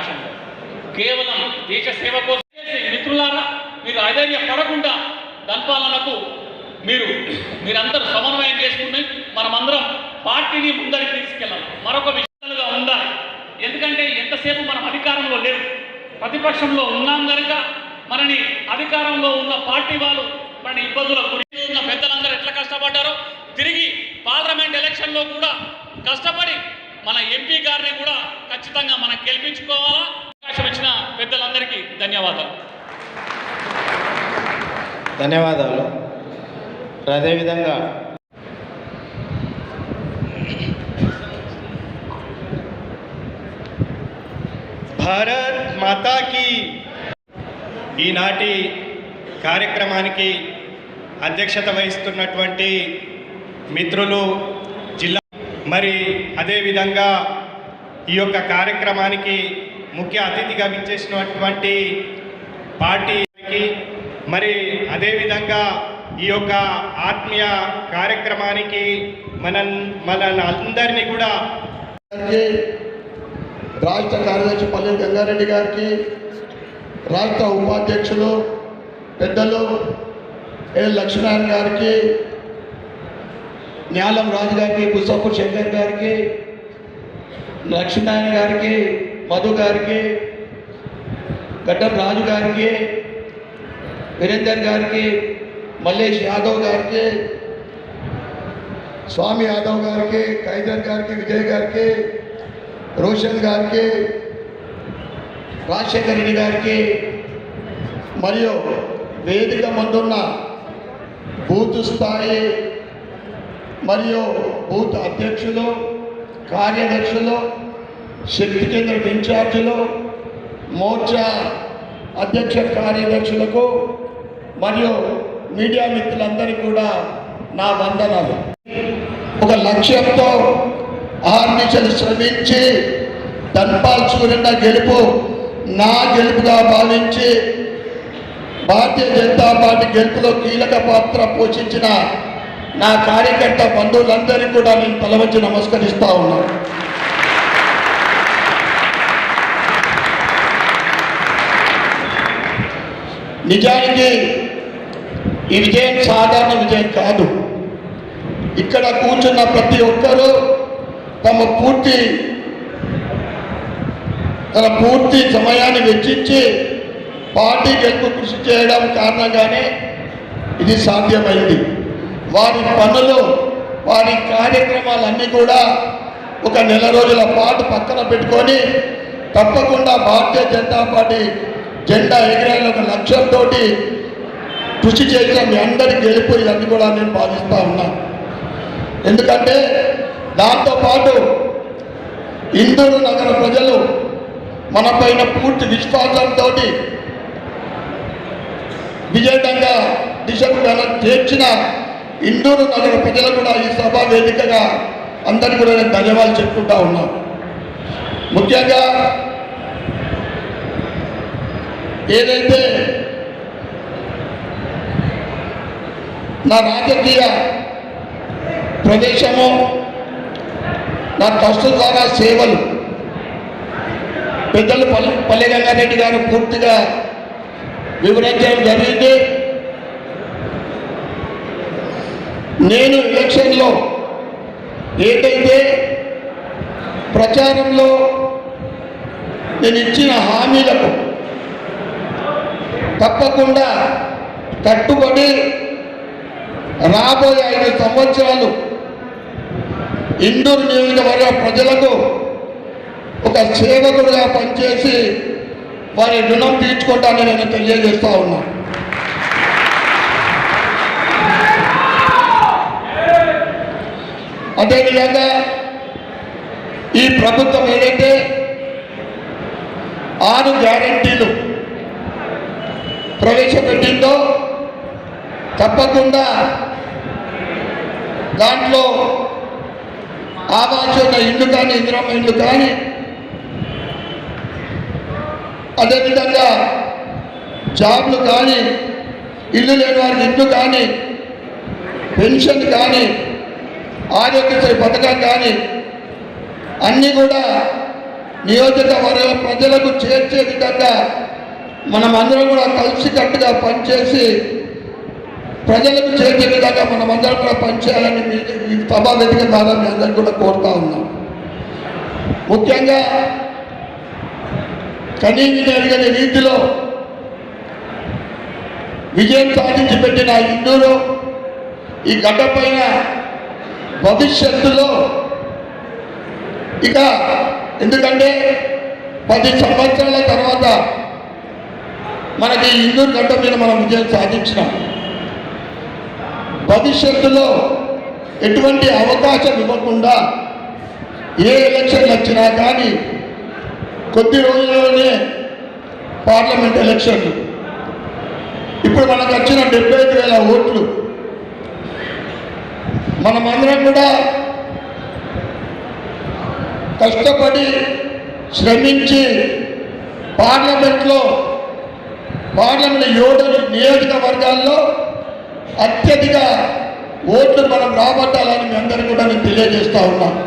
అవకాశం లేదు కేవలం దేశ సేవ కోసం మిత్రులారా మీరు ఐదర్య పడకుండా ధన్పాలనకు మీరు మీరందరూ సమన్వయం చేసుకుని మనమందరం పార్టీని ముందరికి తీసుకెళ్ళాలి. మరొక విషయాలుగా ఉండాలి. ఎందుకంటే ఎంతసేపు మనం అధికారంలో లేవు. ప్రతిపక్షంలో ఉన్నాం కనుక మనని అధికారంలో ఉన్న పార్టీ వాళ్ళు మన ఇబ్బందుల గురి ఉన్న పెద్దలందరూ ఎట్లా కష్టపడ్డారో తిరిగి పార్లమెంట్ ఎలక్షన్లో కూడా కష్టపడి మన ఎంపీ గారిని కూడా ఖచ్చితంగా మనం గెలిపించుకోవాలా? అవకాశం ఇచ్చిన పెద్దలందరికీ ధన్యవాదాలు. ధన్యవాదాలు. అదేవిధంగా భారత్ మాతాకి ఈనాటి కార్యక్రమానికి అధ్యక్షత వహిస్తున్నటువంటి మిత్రులు మరి అదేవిధంగా ఈ యొక్క కార్యక్రమానికి ముఖ్య అతిథిగా విచ్చేసినటువంటి పార్టీకి మరి అదేవిధంగా ఈ యొక్క ఆత్మీయ కార్యక్రమానికి మన మన అందరినీ కూడా రాష్ట్ర కార్యదర్శి పల్లె గంగారెడ్డి గారికి రాష్ట్ర ఉపాధ్యక్షులు పెద్దలు ఏ లక్ష్మీనారాయణ గారికి న్యాలం రాజు గారికి పుస్తపు శంకర్ గారికి లక్ష్మీనారాయణ గారికి మధు గారికి గడ్డం రాజు గారికి వీరేందర్ గారికి మల్లేష్ యాదవ్ గారికి స్వామి యాదవ్ గారికి కైదర్ గారికి విజయ్ గారికి రోషన్ గారికి రాజశేఖర్ రెడ్డి గారికి మరియు వేదిక ముందున్న బూత్ స్థాయి మరియు బూత్ అధ్యక్షులు కార్యదర్శులు శక్తి కేంద్రం ఇన్ఛార్జీలు మోర్చా అధ్యక్ష కార్యదర్శులకు మరియు మీడియా మిత్రులందరికీ కూడా నా వందనాలు. ఒక లక్ష్యంతో ఆర్నిశలు శ్రమించి ధన్పాల్ సూర్యన్న గెలుపు నా గెలుపుగా భావించి భారతీయ జనతా పార్టీ గెలుపులో కీలక పాత్ర పోషించిన నా కార్యకర్త బంధువులందరికీ కూడా నేను తలవంచి నమస్కరిస్తా ఉన్నాను నిజానికి ఈ విజయం సాధారణ విజయం కాదు. ఇక్కడ కూర్చున్న ప్రతి ఒక్కరూ తమ పూర్తి తన పూర్తి సమయాన్ని వెచ్చించి పార్టీ గెలుపు కృషి చేయడం కారణంగానే ఇది సాధ్యమైంది. వారి పనులు వారి కార్యక్రమాలన్నీ కూడా ఒక నెల రోజుల పాటు పక్కన పెట్టుకొని తప్పకుండా భారతీయ జనతా పార్టీ జెండా ఎగిరాలని ఒక లక్ష్యంతో కృషి చేసిన మీ అందరి గెలుపు ఇవన్నీ కూడా నేను భావిస్తూ ఉన్నాను ఎందుకంటే దాంతోపాటు ఇందూరు నగర ప్రజలు మన పైన పూర్తి విశ్వాసంతో విజయంగా దిశకు గల- చేర్చిన ఇందూరు నగర ప్రజలు కూడా ఈ సభా వేదికగా అందరికీ కూడా నేను ధన్యవాదాలు చెప్పుకుంటా ఉన్నాను. ముఖ్యంగా ఏదైతే నా రాజకీయ ప్రదేశము నా ట్రస్ట్ ద్వారా సేవలు పెద్దలు పల్లె పల్లె గంగారెడ్డి గారు పూర్తిగా వివరించడం జరిగింది. నేను ఎలక్షన్లో ఏదైతే ప్రచారంలో నేను ఇచ్చిన హామీలకు తప్పకుండా కట్టుబడి రాబోయే ఐదు సంవత్సరాలు ఇండూరు నియోజకవర్గ ప్రజలకు ఒక సేవకుడుగా పనిచేసి వారి రుణం తీర్చుకుంటానని నేను తెలియజేస్తూ ఉన్నాను అదేవిధంగా ఈ ప్రభుత్వం ఏదైతే ఆరు గ్యారంటీలు ప్రవేశపెట్టిందో తప్పకుండా దాంట్లో ఆవాస ఇల్లు కానీ ఇందిరమ్మ ఇల్లు కానీ అదేవిధంగా జాబ్లు కానీ ఇల్లు లేని వారికి ఇల్లు కానీ పెన్షన్ కానీ ఆరోగ్యశ్రీ పథకం కానీ అన్నీ కూడా నియోజకవర్గ ప్రజలకు చేర్చే విధంగా మనం అందరం కూడా కలిసికట్టుగా పనిచేసి ప్రజలకు చేర్చే విధంగా మనం అందరం కూడా పనిచేయాలని ఈ సభా వేదిక ద్వారా మీ అందరికీ కూడా కోరుతా ఉన్నాం. ముఖ్యంగా కనీవి ఎరగని రీతిలో విజయం సాధించి పెట్టిన ఇందూరు ఈ గడ్డ పైన భవిష్యత్తులో. ఇక ఎందుకంటే పది సంవత్సరాల తర్వాత మనకి ఈ ఇందూరు గడ్డ మీద మనం విజయం సాధించినాం. భవిష్యత్తులో ఎటువంటి అవకాశం ఇవ్వకుండా ఏ ఎలక్షన్లు వచ్చినా కానీ కొద్ది రోజుల్లోనే పార్లమెంట్ ఎలక్షన్లు. ఇప్పుడు మనకు వచ్చిన డెబ్బై ఐదు వేల ఓట్లు మనమందరం కూడా కష్టపడి శ్రమించి పార్లమెంట్లో పార్లమెంట్ ఏడు నియోజకవర్గాల్లో అత్యధిక ఓట్లు మనం రాబట్టాలని మీ అందరికీ కూడా నేను తెలియజేస్తూ ఉన్నాను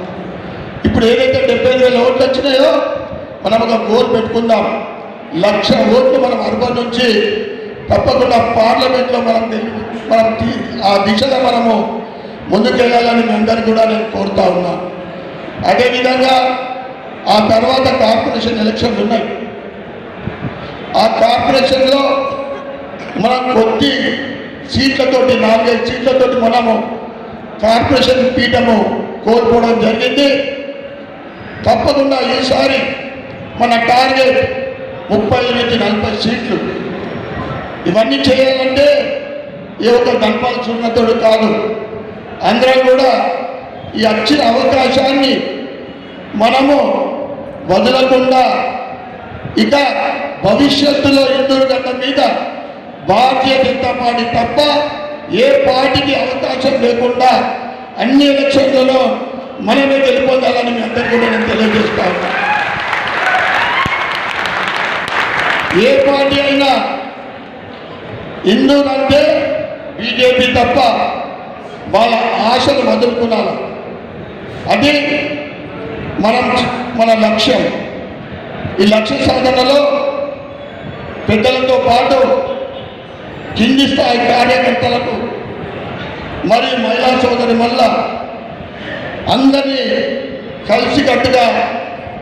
ఇప్పుడు ఏదైతే డెబ్బై వేల ఓట్లు వచ్చినాయో మనం ఒక గోల్ పెట్టుకుందాం. లక్ష ఓట్లు మనం అర్బన్ నుంచి తప్పకుండా పార్లమెంట్లో మనం మనం ఆ దిశగా మనము ముందుకెళ్ళాలని మీ అందరికీ కూడా నేను కోరుతా ఉన్నా. అదేవిధంగా ఆ తర్వాత కార్పొరేషన్ ఎలక్షన్లు ఉన్నాయి. ఆ కార్పొరేషన్లో మనం కొద్ది సీట్లతోటి నాలుగైదు సీట్లతోటి మనము కార్పొరేషన్ పీఠము కోల్పోవడం జరిగింది. తప్పకుండా ఈసారి మన టార్గెట్ ముప్పై నుంచి నలభై సీట్లు. ఇవన్నీ చేయాలంటే ఏ ఒక్క దంపాలు చూడతోడు కాదు. అందరం కూడా ఈ వచ్చిన అవకాశాన్ని మనము వదలకుండా ఇక భవిష్యత్తులో ఇద్దరు గంట మీద భారతీయ జనతా పార్టీ తప్ప ఏ పార్టీకి అవకాశం లేకుండా అన్ని ఎలక్షన్లలో మనమే గెలుపొందాలని మీ అందరికీ కూడా నేను తెలియజేస్తా ఏ పార్టీ అయినా హిందూలు అంటే బీజేపీ తప్ప వాళ్ళ ఆశలు వదులుకున్నాను. అది మనం మన లక్ష్యం. ఈ లక్ష్య సాధనలో పెద్దలతో పాటు కింది స్థాయి కార్యకర్తలకు మరి మహిళా సోదరి వల్ల అందరినీ కలిసికట్టుగా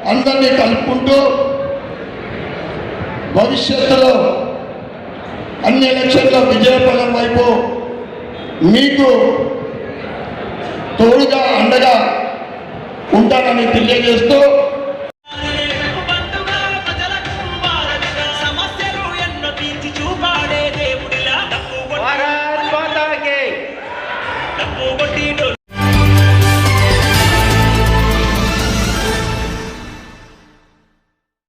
అందరినీ కలుపుకుంటూ భవిష్యత్తులో అన్ని ఎలక్షన్లో విజయపదం వైపు మీకు తోడుగా అండగా ఉంటానని తెలియజేస్తూ